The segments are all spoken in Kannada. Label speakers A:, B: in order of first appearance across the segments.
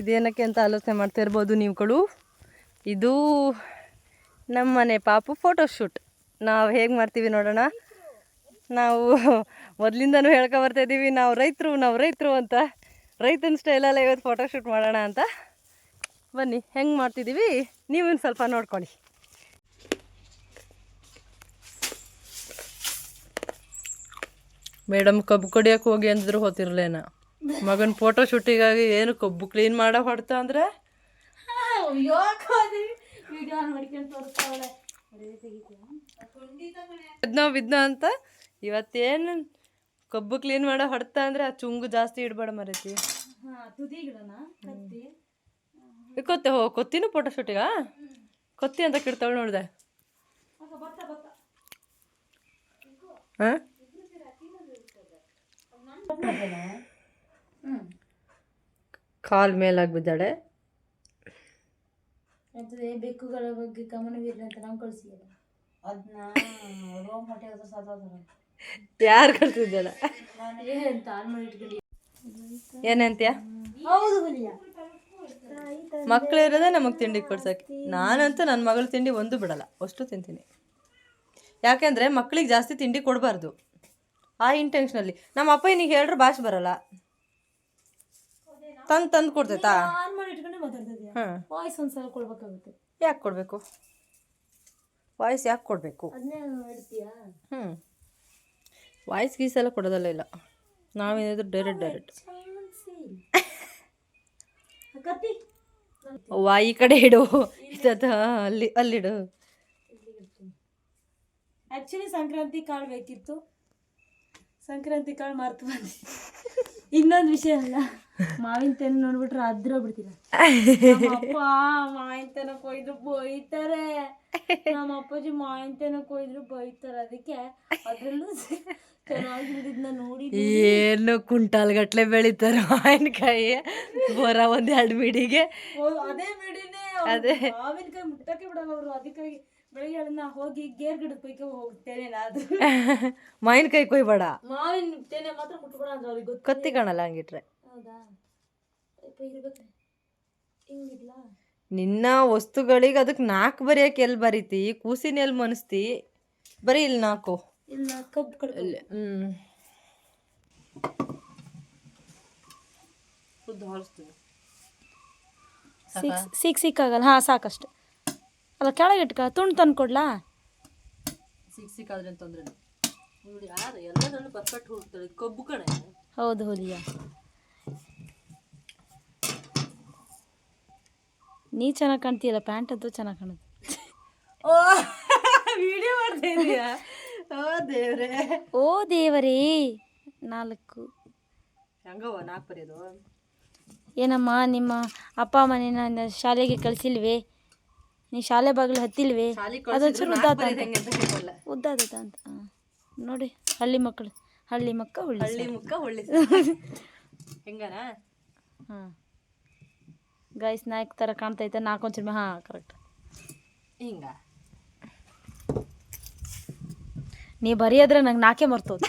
A: ಇದೇನಕ್ಕೆ ಅಂತ ಆಲೋಚನೆ ಮಾಡ್ತಾ ಇರ್ಬೋದು ನೀವುಗಳು. ಇದು ನಮ್ಮ ಮನೆ ಪಾಪು ಫೋಟೋಶೂಟ್ ನಾವು ಹೇಗೆ ಮಾಡ್ತೀವಿ ನೋಡೋಣ. ನಾವು ಮೊದಲಿಂದನೂ ಹೇಳ್ಕೊ ಬರ್ತಾ ಇದ್ದೀವಿ, ನಾವು ರೈತರು ನಾವು ರೈತರು ಅಂತ. ರೈತನ ಸ್ಟೈಲಲ್ಲ ಇವತ್ತು ಫೋಟೋಶೂಟ್ ಮಾಡೋಣ ಅಂತ. ಬನ್ನಿ, ಹೆಂಗೆ ಮಾಡ್ತಿದ್ದೀವಿ? ನೀವು ಸ್ವಲ್ಪ ನೋಡ್ಕೊಳ್ಳಿ. ಮೇಡಮ್ ಕಬ್ಬು ಕಡಿಯೋಕೆ ಹೋಗಿ ಅಂದಿದ್ರು ಹೋತಿರ್ಲೇನ. ಮಗನ ಫೋಟೋ ಶೂಟಿಗಾಗಿ ಏನು ಕಬ್ಬು ಕ್ಲೀನ್ ಮಾಡೋ ಹೊಡ್ತಾ ಅಂದ್ರೆ? ಬಿದ್ನೋ ಅಂತ ಇವತ್ತೇನು ಕಬ್ಬು ಕ್ಲೀನ್ ಮಾಡೋ ಹೊಡ್ತಾ ಅಂದ್ರೆ ಆ ಚುಂಗು ಜಾಸ್ತಿ ಇಡಬೇಡ ಮರೈತಿ. ಕೊತ್ತೆ? ಹೋ ಕೊತ್ತಿನೂ ಫೋಟೋ ಶೂಟಿಗ ಕೊತ್ತಿ ಅಂತ ಕಿಡ್ತಾವಳು ನೋಡಿದೆ. ಹಾಂ ಕಾಲ್ ಮೇಲಾಗಿ ಬಿದ್ದಾಳೆ
B: ಬೆಕ್ಕುಗಳ ಬಗ್ಗೆ ಗಮನವಿರಲಿ ಅಂತ ನಾವು ಕಳಿಸಿಲ್ಲ ಅದನ್ನ ರೋಮ್ ಹೊಟ್ಟೆ ಹತ್ರ ಸಾತಾದ್ರ
A: ಯಾರು ಕಳ್ಸಿದ್ದಾಳ?
B: ಏನಂತ ಆನ್ ಮಾಡಿ ಇಟ್ಕೊಳ್ಳಿ
A: ಏನಂತ್ಯ?
B: ಹೌದು
A: ಇರೋದೇ ನಮಗೆ ತಿಂಡಿ ಕೊಡ್ಸಕ್ಕೆ. ನಾನಂತೂ ನನ್ನ ಮಗಳ ತಿಂಡಿ ಒಂದು ಬಿಡಲ್ಲ. ಅಷ್ಟು ತಿಂತೀನಿ. ಯಾಕೆಂದರೆ ಮಕ್ಳಿಗೆ ಜಾಸ್ತಿ ತಿಂಡಿ ಕೊಡಬಾರ್ದು. ಆ ಇಂಟೆನ್ಷನಲ್ಲಿ ನಮ್ಮ ಅಪ್ಪ ನಿನಗೆ ಹೇಳ್ರೆ ಭಾಷೆ ಬರಲ್ಲ. ತಂದು ತಂದು ಕೊಡ್ತೈತಾ?
B: ಆನ್ ಮಾಡಿ ಇಟ್ಕೊಂಡೆ ಮಾತಾಡ್ತಿದ್ಯಾ?
A: ಹಾಂ
B: ವಾಯ್ಸ್ ಒಂದ್ಸಲ ಕೊಡ್ಬೇಕಾಗುತ್ತೆ.
A: ಯಾಕೆ ಕೊಡಬೇಕು? ವಾಯ್ಸ್ ಯಾಕೆ ಕೊಡಬೇಕು?
B: ಅದನ್ನೇ
A: ಹ್ಞೂ ವಾಯ್ಸ್ ಗೀಸ್ ಎಲ್ಲ ಕೊಡೋದಲ್ಲ ಇಲ್ಲ. ನಾವೇನಿದ್ರು ಡೈರೆಕ್ಟ್ ಡೈರೆಕ್ಟ್
B: ವಾಯಿ
A: ಅವ್ವ ಈ ಕಡೆ ಇಡು. ಅಲ್ಲಿ ಅಲ್ಲಿಡು.
B: ಆ್ಯಕ್ಚುಲಿ ಸಂಕ್ರಾಂತಿ ಕಾಳು ಬೇಕಿತ್ತು. ಸಂಕ್ರಾಂತಿ ಕಾಳು ಮರ್ತು ಬಂದೆ. ಇನ್ನೊಂದು ವಿಷಯ ಅಲ್ಲ. ಮಾವಿನ ತೆನ್ ನೋಡ್ಬಿಟ್ರೆ ಅದ್ರ ಬಿಡ್ತೀರ. ಅಪ್ಪ ಮಾವಿನ ತೆನ ಕೊಯ್ದ್ರು ಬೈತಾರೆ. ನಮ್ಮ ಅಪ್ಪಾಜಿ ಮಾವಿನ ತೆನ ಕೊಯ್ದ್ರು ಬೈತಾರೆ. ಅದಕ್ಕೆ ಅದ್ರಲ್ಲೂ ನೋಡಿ
A: ಏನು ಕುಂಟಾಲ್ ಗಟ್ಲೆ ಬೆಳಿತಾರ ಮಾವಿನಕಾಯಿ ಬರ ಒಂದ್ ಎರಡು ಮಿಡಿಗೆ
B: ಅದೇ ಬಿಡಿನೇ.
A: ಅದೇ.
B: ಮಾವಿನಕಾಯಿ ಮುಟ್ಟಕ್ಕೆ ಬಿಡಲ್ಲ ಅವರು. ಅದಕ್ಕಾಗಿ ಬೆಳಿಗ್ಗೆ ಅದನ್ನ ಹೋಗಿ ಗೇರ್ ಗಿಡದ ಪೈಕಿ ಹೋಗ್ತೇನೆ ಅದು
A: ಮಾವಿನಕಾಯಿ ಕೊಯ್ಬೇಡ.
B: ಮಾವಿನ ತೆನೆ ಮಾತ್ರ ಮುಟ್ಬೇಡ ಅಂದ್ರೆ ಅವ್ರಿಗೆ ಗೊತ್ತು.
A: ಕತ್ತಿ ಕಾಣಲ್ಲ ಹಂಗಿಟ್ರೆ.
B: ಹೌದಾ? ಅಪ್ಪ ಇರ್ಬೇಕು. ಹಿಂಗಿಡ್ಲ
A: ನಿನ್ನ ವಸ್ತುಗಳಿಗೆ ಅದಕ್ಕೆ ನಾಲ್ಕು ಬರೆಯಕ್ಕೆ ಎಲ್ಲಿ ಬರೀತಿ? ಕೂಸಿನ ಎಲ್ಲಿ ಮನಸ್ತಿ? ಬರೀ ಇಲ್ಲಿ ನಾಲ್ಕು
B: ಇಲ್ಲ ಕಬ್ಬು ಕಡ್ಕೊ.
A: ಇಲ್ಲಿ ಹ್ಞೂ
B: ಸಿಕ್ ಸಿಕ್ ಸಿಕ್ಕಾಗಲ್ಲ? ಹಾಂ ಸಾಕಷ್ಟು. ಅಲ್ಲ ಕೆಳಗೆ ಇಟ್ಕ. ತುಂಡು ತಂದು ಕೊಡ್ಲಾ?
A: ಸಿಕ್ ಸಿಕ್ಕಾದ್ರೆ ತೊಂದ್ರೆ ನೋಡಿ ಯಾರು ಎಲ್ಲದರಲ್ಲೂ ಪರ್ಫೆಕ್ಟ್ ಹೋಗ್ತಾಳೆ ಕಬ್ಬು ಕಣೆ.
B: ಹೌದು ಹುಲಿಯ. ನೀ ಚೆನ್ನಾಗಿ ಕಾಣ್ತೀಯಲ್ಲ ಪ್ಯಾಂಟ್ ಅಂತೂ ಚೆನ್ನಾಗಿ ಕಾಣುತ್ತೆ.
A: ಓ ವಿಡಿಯೋ ಮಾಡ್ತಾ ಇದೀಯಾ? ಓ ದೇವ್ರೆ.
B: ಓ ದೇವರೇ. ನಾಲ್ಕು.
A: ಹೆಂಗವ ನಾಲ್ಕು ಬರೆಯೋದು?
B: ಏನಮ್ಮ ನಿಮ್ಮ ಅಪ್ಪ ಅಮ್ಮ ನಿನ್ನ ಶಾಲೆಗೆ ಕಳಿಸಿಲ್ವೇ? ನೀ ಶಾಲೆ ಬಾಗಿಲು ಹತ್ತಿಲ್ವೇ? ಅದೊಂಚೂರು ಉದ್ದಾತ
A: ನಾಲ್ಕು ಅಂತ
B: ನೋಡಿ ಹಳ್ಳಿ ಮಕ್ಕಳು ಹಳ್ಳಿ ಮಕ್ಕ ಹುಳ್ಳಿ
A: ಹಳ್ಳಿ ಮುಕ್ಕ ಹುಳ್ಳಿ ಹೆಂಗನ?
B: ಹಾಂ. ಗಾಯ್ಸ್ ನಾಯಕ್ ಥರ ಕಾಣ್ತೈತೆ ನಾಲ್ಕು ಒಂಚೂರು ಹಾಂ ಕರೆಕ್ಟ್
A: ಹಿಂಗ.
B: ನೀ ಬರೆಯೋದ್ರೆ ನಂಗೆ ನಾಕೆ ಮರ್ತೋದು?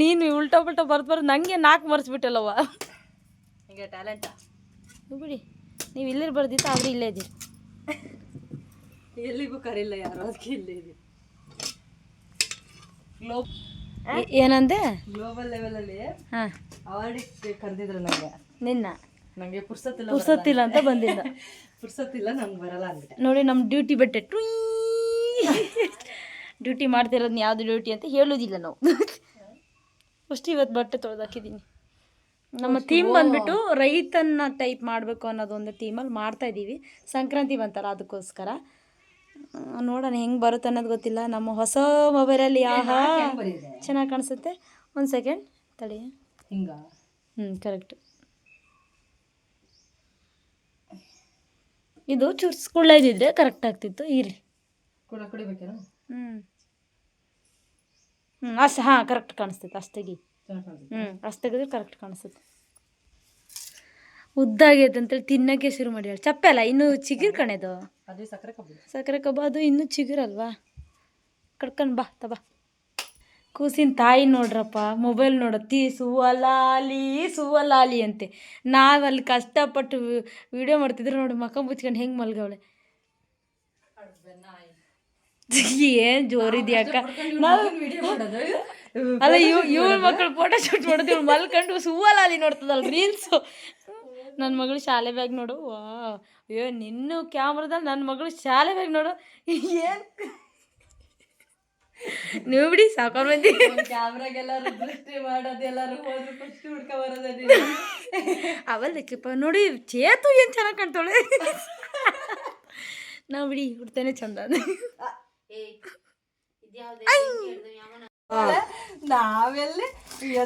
B: ನೀನು ಉಲ್ಟಾ ಪಲ್ಟಾ ಬರ್ದು ಬರ್ದು ನಂಗೆ ನಾಲ್ಕು ಮರ್ಸ್ಬಿಟ್ಟಲ್ಲವ್ವ.
A: ಟ್ಯಾಲೆಂಟಾ
B: ನೀವು ಬಿಡಿ. ನೀವು ಇಲ್ಲಿ ಬರ್ದಿತ್ತು ಆದ್ರೆ ಇಲ್ಲೇ ಇದ್ದೀರಿ
A: ಎಲ್ಲಿಗೂ ಕರಿಲ್ಲ ಯಾರು ಅದಕ್ಕೆ ಇಲ್ಲೇ ಇದೆ ಗ್ಲೋಬ್
B: ಏನಂದೆ?
A: ಗ್ಲೋಬಲ್ ಲೆವೆಲಲ್ಲಿ
B: ಹಾಂ.
A: ಅವಾರ್ಡಿಗೆ ಕರೆದಿದ್ರು ನಮಗೆ
B: ನಿನ್ನ?
A: ನನಗೆ ಪುರ್ಸತ್ತಿಲ್ಲ
B: ಪುರ್ಸತ್ತಿಲ್ಲ ಅಂತ ಬಂದಿಲ್ಲ
A: ಪುರ್ಸತ್ತಿಲ್ಲ ನಂಗೆ ಬರಲ್ಲ ಅಂದ್ಬಿಟ್ಟೆ.
B: ನೋಡಿ ನಮ್ಮ ಡ್ಯೂಟಿ ಬಟ್ಟೆ ಟ್ರೀ! ಡ್ಯೂಟಿ ಮಾಡ್ತಿರೋದು ಯಾವುದು ಡ್ಯೂಟಿ ಅಂತ ಹೇಳೋದಿಲ್ಲ ನಾವು. ಫಸ್ಟ್ ಇವತ್ತು ಬಟ್ಟೆ ತೊಳೆದು ಹಾಕಿದ್ದೀನಿ ನಮ್ಮ ಥೀಮ್ ಬಂದ್ಬಿಟ್ಟು ರೈತನ್ನ ಟೈಪ್ ಮಾಡಬೇಕು ಅನ್ನೋದು ಒಂದು ಥೀಮಲ್ಲಿ ಮಾಡ್ತಾ ಇದ್ದೀವಿ. ಸಂಕ್ರಾಂತಿ ಬಂತಲ್ಲ ಅದಕ್ಕೋಸ್ಕರ. ನೋಡೋಣ ಹೆಂಗೆ ಬರುತ್ತೆ ಅನ್ನೋದು ಗೊತ್ತಿಲ್ಲ. ನಮ್ಮ ಹೊಸ ಮೊಬೈಲಲ್ಲಿ ಆಹಾ ಚೆನ್ನಾಗಿ ಕಾಣಿಸುತ್ತೆ. ಒಂದು ಸೆಕೆಂಡ್ ತಡಿ.
A: ಹಿಂಗ?
B: ಹ್ಞೂ ಕರೆಕ್ಟ್ ಇದು ಚೂರು ಇದ್ದಿದ್ರೆ ಕರೆಕ್ಟ್ ಆಗ್ತಿತ್ತು.
A: ಇರಿ
B: ಹ್ಞೂ ಹ್ಞೂ ಅಷ್ಟು ಹಾಂ ಕರೆಕ್ಟ್ ಕಾಣಿಸ್ತೈತೆ ಅಷ್ಟು ತೆಗಿ
A: ಚೆನ್ನಾಗಿ ಕಾಣ್ತದೆ.
B: ಹ್ಞೂ ಅಷ್ಟು ತೆಗೆದ್ರೆ ಕರೆಕ್ಟ್ ಕಾಣಿಸುತ್ತೆ. ಉದ್ದಾಗೈತೆ ಅಂತೇಳಿ ತಿನ್ನಕ್ಕೆ ಶುರು ಮಾಡಿ ಚಪ್ಪೆ ಅಲ್ಲ ಇನ್ನೂ ಚಿಗಿರ್ ಕಣೆದು
A: ಸಕ್ಕರೆ ಕಬ್ಬು.
B: ಸಕ್ಕರೆ ಕಬ್ಬು ಅದು ಇನ್ನೂ ಚಿಗುರಲ್ವಾ ಕಡ್ಕೊಂಡು ಬಾ ತಬ ಕೂಸಿನ ತಾಯಿ ನೋಡ್ರಪ್ಪ ಮೊಬೈಲ್ ನೋಡತ್ತಿ ಸುವಲಾಲಿ ಸುವಲಾಲಿ ಅಂತೆ. ನಾವಲ್ಲಿ ಕಷ್ಟಪಟ್ಟು ವಿಡಿಯೋ ಮಾಡ್ತಿದ್ರು ನೋಡಿ ಮಕ್ಕ ಮುಚ್ಕೊಂಡು ಹೆಂಗೆ ಮಲ್ಗವಳೆ ಏನ್ ಜೋರಿದ್ಯಾ ಅಕ್ಕ? ನಾವು ಅಲ್ಲ ಇವ್ ಇವಳ ಮಕ್ಕಳು ಫೋಟೋ ಶೂಟ್ ಮಾಡೋದು ಇವಳು ಮಲ್ಕೊಂಡು ಸುವಲಾಲಿ ನೋಡ್ತದಲ್ಲ ರೀಲ್ಸ್ ನನ್ನ ಮಗಳು ಶಾಲೆ ಬ್ಯಾಗ್ ನೋಡು. ವಾ ಅಯ್ಯೋ ನಿನ್ನ ಕ್ಯಾಮ್ರಾದಲ್ಲಿ ನನ್ನ ಮಗಳು ಶಾಲೆ ಬ್ಯಾಗ್ ನೋಡು. ಏನು? ನೀವು ಬಿಡಿ ಸಾಕೊಂಡ್ ಬಂದಿ
A: ಕ್ಯಾಮ್ರಾಗೆಲ್ಲರೂ ದೃಷ್ಟಿ ಮಾಡೋದು ಎಲ್ಲರೂ ಹೋದ್ರು ಫಸ್ಟ್ ಹುಡ್ಕ ಬರೋದೇ
B: ಅವಲ್ಲಕ್ಕಿಪ್ಪ ನೋಡಿ ಚೇತು ಏನು ಚೆನ್ನಾಗಿ ಕಾಣ್ತಾಳೆ. ನಾವು ಬಿಡಿ ಹುಡ್ತಾನೆ ಚಂದ. ಅದ
A: ನಾವೆಲ್ಲಿ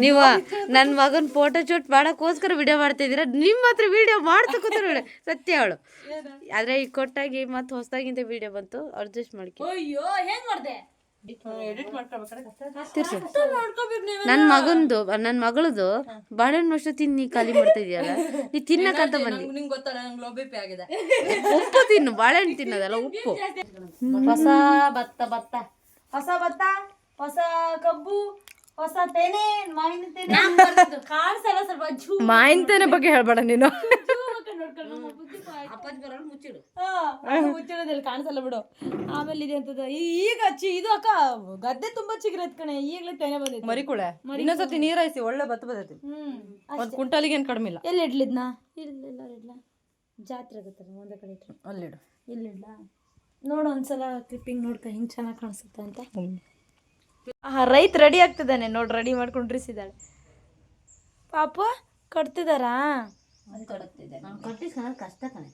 B: ನೀವ ನನ್ನ ಮಗನ ಫೋಟೋ ಶೂಟ್ ಮಾಡೋಕ್ಕೋಸ್ಕರ ವಿಡಿಯೋ ಮಾಡ್ತಾ ಇದೀರ ನಿಮ್ಮ ಹತ್ರ ವಿಡಿಯೋ ಮಾಡ್ತಾ ಕೂತಾರ ಸತ್ಯ ಅವಳು ಆದ್ರೆ ಈಗ ಕೊಟ್ಟಾಗಿ ಮತ್ತೆ ಹೊಸದಾಗಿಂತ ವಿಡಿಯೋ ಬಂತು. ಅಡ್ಜಸ್ಟ್ ಮಾಡ್ಕೊ.
A: ಅಯ್ಯೋ ಹೆಂಗ್ ಮಾಡ್ದೆ?
B: ನನ್ನ ಮಗಂದು ನನ್ನ ಮಗಳದು ಬಾಳೆಹಣ್ಣು ವರ್ಷ ತಿನ್ನಿ ನೀ ಖಾಲಿ ಮಾಡ್ತಾ ಇದೀಯಲ್ಲ ನೀ ತಿನ್ನಕಂತ ಬಂದಿ ಉಪ್ಪು ತಿನ್ನು ಬಾಳೆಹಣ್ಣು ತಿನ್ನೋದಲ್ಲ ಉಪ್ಪು.
A: ಹೊಸ ಭತ್ತ ಭತ್ತ. ಹೊಸ ಭತ್ತ? ಹೊಸ ಕಬ್ಬು ಹೊಸ ತೆನೆ ಮಾವಿನ ತೆನೆ. ಕಾಣಿಸಲ್ಲ ಸ್ವಲ್ಪ ಜೂ
B: ತೆನೆ ಬಗ್ಗೆ ಹೇಳ್ಬೇಡ ನೀನು.
A: ಮುಚ್ಚಿಡೋದಿಲ್ಲ ಕಾಣಿಸಲ್ಲ ಬಿಡು.
B: ಆಮೇಲೆ ಇದೆ ಅಂತದ ಈಗ ಚಿ ಇದು ಅಕ್ಕ ಗದ್ದೆ ತುಂಬಾ ಚಿಗ್ರತ್ ಕಣೆ. ಈಗಲೇ ತೆನೆ ಬಂದಿದೆ
A: ಮರಿಕುಳೆ ಇನ್ನೊಂದ್ಸತಿ ನೀರ್ ಹಾಯಿಸಿ ಒಳ್ಳೆ ಭತ್ತ ಬರ್ತೈತಿ.
B: ಹ್ಮ್
A: ಒಂದ್ ಕುಂಟಲಿಗೆ ಏನ್ ಕಡಿಮೆ ಇಲ್ಲ
B: ಎಲ್ಲಿ ಇಡ್ಲಿದ್ನ? ಇಲ್ಲ ಇಲ್ಲ ಇಡ್ಲ ಜಾತ್ರೆ ಆಗುತ್ತಲ್ಲ ಒಂದೇ ಕಡೆ ಇಟ್ರು.
A: ಅಲ್ಲಿಡು.
B: ಇಲ್ಲಿಡ್ಲಾ? ಇಡ್ಲ ನೋಡು ಒಂದ್ಸಲ ಕ್ಲಿಪ್ಪಿಂಗ್ ನೋಡ್ಕ ಹಿಂಗೆ ಚೆನ್ನಾಗಿ ಕಾಣಿಸುತ್ತೆ ಅಂತ. ಆ ರೈತ ರೆಡಿ ಆಗ್ತಿದ್ದಾನೆ. ನೋಡಿ ರೆಡಿ ಮಾಡ್ಕೊಂಡು ಸಿದಾಳೆ ಪಾಪ ಕಟ್ತಿದಾರಾ
A: ಕಷ್ಟ ಕಣೆ.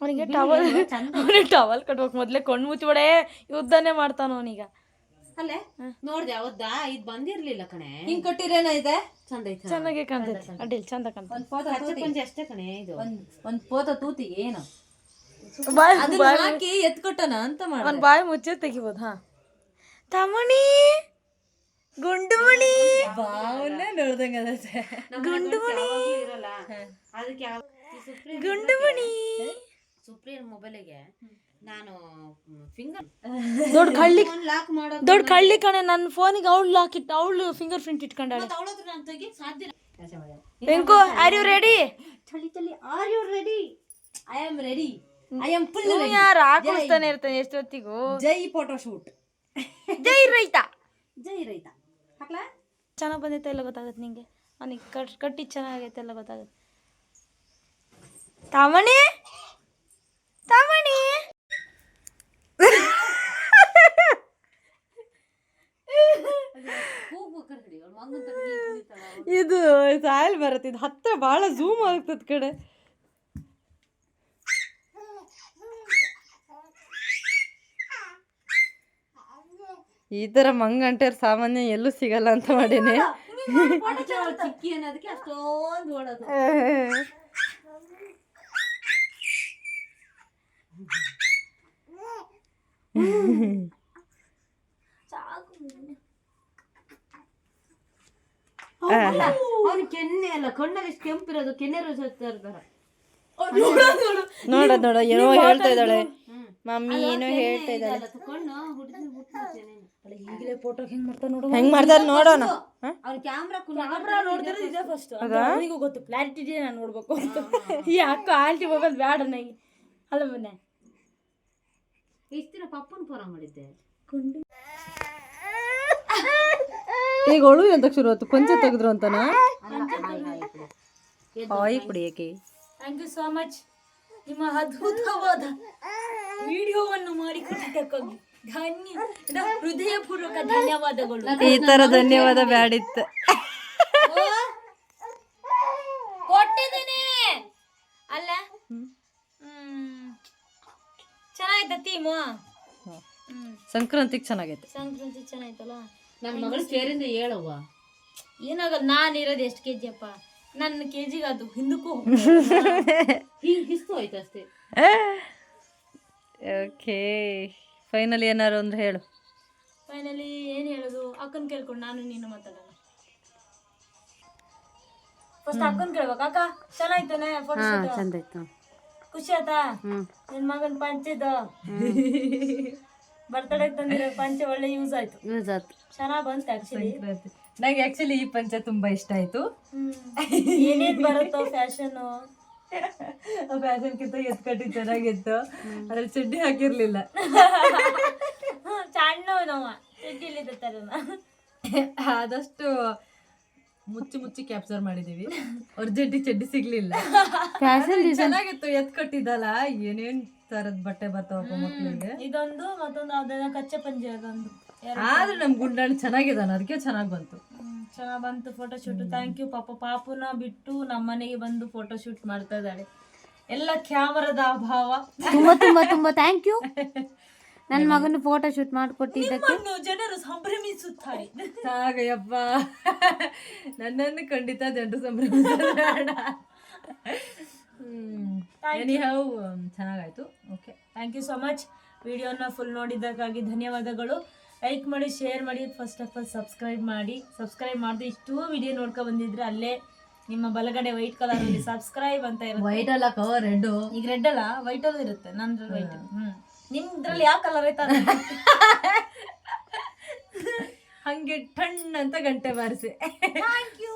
B: ಅವನಿಗೆ ಟವಲ್ ಅವನಿಗೆ ಟವಲ್ ಕಟ್ಬೇಕು. ಮೊದ್ಲೇ ಕಣ್ಣು ಮುಚ್ಚಿಬಿಡೆ ಯುದ್ಧನೇ ಮಾಡ್ತಾನ ಅವನೀಗ.
C: ಅಲ್ಲೇ? ನೋಡ್ದೆ ಅವದ್ದಾ? ಇದು ಬಂದಿರ್ಲಿಲ್ಲ ಕಣೆ.
A: ಹಿಂಗ್ ಕಟ್ಟಿರೇನೈತೆ
C: ಚಂದ ಐತೆ
B: ಚೆನ್ನಾಗಿ ಕಾಣ್ತೈತೆ. ಅಡ್ಡಿಲ್ ಚಂದ ಕಾಣ್ತೈತೆ.
A: ಒಂದ್ ಫೋಟೋ
C: ಪಂಚೆ ಅಷ್ಟೇ ಕಣೆ ಇದು.
A: ಒಂದ್ ಒಂದ್ ಫೋಟೋ ತೂತಿ ಏನು?
B: ಬಾಯ್
A: ಅದನ್ನ ಹಾಕಿ ಎತ್ಕೊಟ್ಟನ ಅಂತ ಮಾಡ.
B: ಅವ್ನ ಬಾಯಿ ಮುಚ್ಚೆ ತೆಗಿಬೋದು ಹಾ. ತಮಣಿ ಗುಂಡುಮಣಿ.
A: ಬಾವನ್ನೇ ನೋಡ್ದಂಗ
B: ಗುಂಡುಮಣಿ.
C: ಇರಲ್ಲ. ಅದಕ್ಕೆ
B: ಗುಂಡುಮಣಿ.
C: ಸುಪ್ರಿಯನ್ ಮೊಬೈಲಿಗೆ ನಾನು ಫಿಂಗರ್
B: ದೊಡ್ಡ ಕಳ್ಳಿ
C: ಲಾಕ್ ಮಾಡೋದು
B: ದೊಡ್ಡ ಕಳ್ಳಿ ಕಣೆ ನನ್ನ ಫೋನಿಗೆ ಅವಳು ಹಾಕಿಟ್ಟು ಅವಳು ಫಿಂಗರ್ ಪ್ರಿಂಟ್ ಇಟ್ಕೊಂಡಾಳೆ.
C: ಅವಳತ್ರ ನಾನು ತೆಗಿಯಕ್ ಸಾಧ್ಯ ಇಲ್ಲ.
B: ವೆಂಕು ಆರ್ ಯು ರೆಡಿ
C: ಚಳಿ ಚಳಿ. Are you ready
A: I am ready I am full
B: ಯಾರು ಹಾಕಿಸ್ತಾನೆ ಇರ್ತಾನೆ ಎಷ್ಟೊತ್ತಿಗೂ.
A: ಜೈ ಫೋಟೋ ಶೂಟ್
B: ಜೈ ರೈತ
A: ಜೈ ರೈತ ಹಾಕ್ಲಾ?
B: ಚೆನ್ನಾಗಿ ಬಂದೈತೆ ಎಲ್ಲ ಗೊತ್ತಾಗುತ್ತೆ ನಿಂಗೆ. ಅವನಿಗೆ ಕಟ್ ಕಟ್ಟಿ ಚೆನ್ನಾಗೈತೆ ಎಲ್ಲ ಗೊತ್ತಾಗುತ್ತೆ. ತಾಮಣಿ ತಾಮಣಿ. ಇದು ಸಾಯಲ್ ಬರುತ್ತೆ. ಇದು ಹತ್ರ ಭಾಳ ಝೂಮ್ ಆಗ್ತದ ಕಡೆ. ಈ ತರ ಮಂಗಂಟೇರ್ ಸಾಮಾನ್ಯ ಎಲ್ಲೂ ಸಿಗಲ್ಲ ಅಂತ ಮಾಡೀನಿ.
C: ಅವನು ಕೆನ್ನೆ ಅಲ್ಲ ಕಣ್ಣಲ್ಲಿ ಕೆಂಪಿರೋದು ಕೆನ್ನೆ ರೋಸ್ ಇರ್ತಾರೆ.
B: ನೋಡ ನೋಡ. ಏನೋ ಹೇಳ್ತಾ ಇದ್ದಾಳೆ? ಮಮ್ಮಿ ಏನೋ ಹೇಳ್ತಾ ಇದ್ದಾಳೆ. ಈಗಲೇ ಫೋಟೋ ಹೆಂಗ್ ಮಾಡ್ತಾ ನೋಡು
A: ಹೆಂಗ್ ಮಾಡ್ದಾರ ನೋಡೋಣ.
C: ಅವ್ನ ಕ್ಯಾಮ್ರಾ
B: ಕ್ಯಾಮ್ರಾ ನೋಡಿದ್ರೆ ಇದೆ ಫಸ್ಟ್ ಅವನಿಗೂ ಗೊತ್ತು. ಕ್ಲಾರಿಟಿ ಇದೆ ನಾನು ನೋಡ್ಬೇಕು ಅಂತ. ಈ ಅಕ್ಕ ಆಂಟಿ ಮೊಬೈಲ್ ಬೇಡ ನನಗೆ ಅಲ್ಲ ಮೊನ್ನೆ.
C: ಇಷ್ಟು ದಿನ ಪಪ್ಪನ ಫೋನ ಮಾಡಿದ್ದೆ.
A: ಈಗ ಒಳು ಅಂತ ಶುರು ಆಯ್ತು ಪಂಚ ತೆಗೆದ್ರು. ಅಂತನ ಕುಡಿಯಕ್ಕೆ
B: ಥ್ಯಾಂಕ್ ಯು ಸೋ ಮಚ್ ನಿಮ್ಮ ಅದ್ಭುತವಾದ ವಿಡಿಯೋವನ್ನು ಮಾಡಿಕೊಟ್ಟಿದ್ದಕ್ಕಾಗಿ. ಹೃದಯಪೂರ್ವಕ ಧನ್ಯವಾದಗಳು.
A: ಈ ತರ ಧನ್ಯವಾದ ಬ್ಯಾಡಿತ್ತು.
B: ಕೊಟ್ಟಿದ್ದೀನಿ. ಅಲ್ಲ ಚೆನ್ನಾಗಿತ್ತ ಹ್ಮ್
A: ಸಂಕ್ರಾಂತಿಗೆ ಚೆನ್ನಾಗೈತೆ.
B: ಸಂಕ್ರಾಂತಿ ಚೆನ್ನಾಗಿತ್ತಲ್ಲ
C: ನನ್ನ ಮಗಳು ಸೇರಿಂದ ಹೇಳವ್ವ.
B: ಏನಾಗಲ್ಲ ನಾನು ಇರೋದು ಎಷ್ಟು ಕೆ ಜಿ ಅಪ್ಪ? ನನ್ನ ಕೆ ಜಿಗೆ ಅದು ಹಿಂದಕ್ಕೂ
C: ಹಿಂಗ್ ಹಿಸ್ತು ಆಯ್ತು ಅಷ್ಟೇ.
A: ಓಕೆ ಫೈನಲ್ ಏನಾರು ಅಂದ್ರೆ ಹೇಳು.
B: ಫೈನಲಿ ಏನು ಹೇಳೋದು? ಅಕ್ಕನ ಕೇಳ್ಕೊಂಡು ನಾನು ನೀನು ಮಾತಾಡೋಣ. ಫಸ್ಟ್ ಅಕ್ಕನ ಕೇಳ್ಬೇಕು. ಅಕ್ಕ ಚೆನ್ನಾಯ್ತಾನೆ ಫೋಟೋ
C: ಚಂದ ಆಯ್ತು
B: ಖುಷಿ ಆಯ್ತಾ? ನಿನ್ ಮಗನ್ ಪಂಚಿದ ಬರ್ತಡೇ ತಂದಿರೋ ಪಂಚೆ ಒಳ್ಳೆ ಯೂಸ್ ಆಯ್ತು.
C: ಯೂಸ್ ಆಯ್ತು.
B: ಚೆನ್ನಾಗಿ ಬಂತು ಆ್ಯಕ್ಚುಲಿ
A: ನಂಗೆ ಆ್ಯಕ್ಚುಲಿ ಈ ಪಂಚ ತುಂಬಾ ಇಷ್ಟ ಆಯ್ತು.
B: ಏನೇನು ಬರುತ್ತೋ ಫ್ಯಾಷನ್
A: ಫ್ಯಾಷನ್ಗಿಂತ ಎತ್ ಕಟ್ಟಿ ಚೆನ್ನಾಗಿತ್ತು. ಅದ್ರ ಚಡ್ಡಿ ಹಾಕಿರ್ಲಿಲ್ಲ.
B: ತರನ
A: ಆದಷ್ಟು ಮುಚ್ಚಿ ಮುಚ್ಚಿ ಕ್ಯಾಪ್ಚರ್ ಮಾಡಿದೀವಿ. ಅರ್ಜೆಂಟಿ ಚಡ್ಡಿ ಸಿಗ್ಲಿಲ್ಲ.
C: ಫ್ಯಾಷನ್
A: ಚೆನ್ನಾಗಿತ್ತು ಎತ್ ಕಟ್ಟಿದ್ದಲ್ಲ. ಏನೇನ್ ತರದ್ ಬಟ್ಟೆ ಬರ್ತಾವಪ್ಪ ಮಕ್ಳಿಗೆ.
B: ಇದೊಂದು ಮತ್ತೊಂದು ಕಚ್ಚೆ ಪಂಜೆ ಅದೊಂದು.
A: ಆದ್ರೆ ನಮ್ ಗುಂಡಾಣಿ ಚೆನ್ನಾಗಿದ್ದಾನ. ಅದಕ್ಕೆ ಚೆನ್ನಾಗ್ ಬಂತು.
B: ಚೆನ್ನಾಗ್ ಬಂತು ಫೋಟೋ ಶೂಟ್ ಥ್ಯಾಂಕ್ ಯು ಪಾಪ ಪಾಪುನ ಬಿಟ್ಟು ನಮ್ಮ ಮನೆಗೆ ಬಂದು ಫೋಟೋ ಶೂಟ್ ಮಾಡ್ತಾ ಇದ್ದಾಳೆ. ಎಲ್ಲ ಕ್ಯಾಮರಾದ ಅಭಾವ.
C: ತುಂಬಾ ತುಂಬಾ ತುಂಬಾ ಥ್ಯಾಂಕ್ ಯು ನನ್ನ ಮಗನ ಫೋಟೋ ಶೂಟ್ ಮಾಡಿಕೊಟ್ಟಿದ್ದಕ್ಕೆ.
B: ನಿಮ್ಮನ್ನು ಜನರು ಸಂಭ್ರಮಿಸುತ್ತಾರೆ.
A: ಸಾಗಯ್ಯಪ್ಪ ನನ್ನನ್ನು ಖಂಡಿತ ಜನರು ಸಂಭ್ರಮಿಸಬೇಡ. ಎನಿಹೌ ಚೆನ್ನಾಗಾಯ್ತು. Okay
B: thank you so much ವಿಡಿಯೋನ ಫುಲ್ ನೋಡಿದ್ದಕ್ಕಾಗಿ ಧನ್ಯವಾದಗಳು. ಲೈಕ್ ಮಾಡಿ ಶೇರ್ ಮಾಡಿ ಫಸ್ಟ್ ಆಫ್ ಆಲ್ ಸಬ್ಸ್ಕ್ರೈಬ್ ಮಾಡಿ. ಸಬ್ಸ್ಕ್ರೈಬ್ ಮಾಡಿದ್ರೆ ಇಷ್ಟು ವಿಡಿಯೋ ನೋಡ್ಕೊ ಬಂದಿದ್ರೆ ಅಲ್ಲೇ ನಿಮ್ಮ ಬಲಗಡೆ ವೈಟ್ ಕಲರ್ ಅಲ್ಲಿ ಸಬ್ಸ್ಕ್ರೈಬ್ ಅಂತ ಇರುತ್ತೆ.
A: ವೈಟ್ ಅಲ್ಲ ಕವರ್ ರೆಡ್
B: ಈಗ ರೆಡ್ ಅಲ್ಲ ವೈಟ್ ಅಲ್ಲೂ ಇರುತ್ತೆ ನಂದ್ರಲ್ಲಿ ವೈಟ್ ಹ್ಮ್. ನಿಮ್ದ್ರಲ್ಲಿ ಯಾವ ಕಲರ್ ಐತ?
A: ಹಂಗೆ ಟಣ್ ಅಂತ ಗಂಟೆ ಬಾರಿಸಿ.
B: Thank you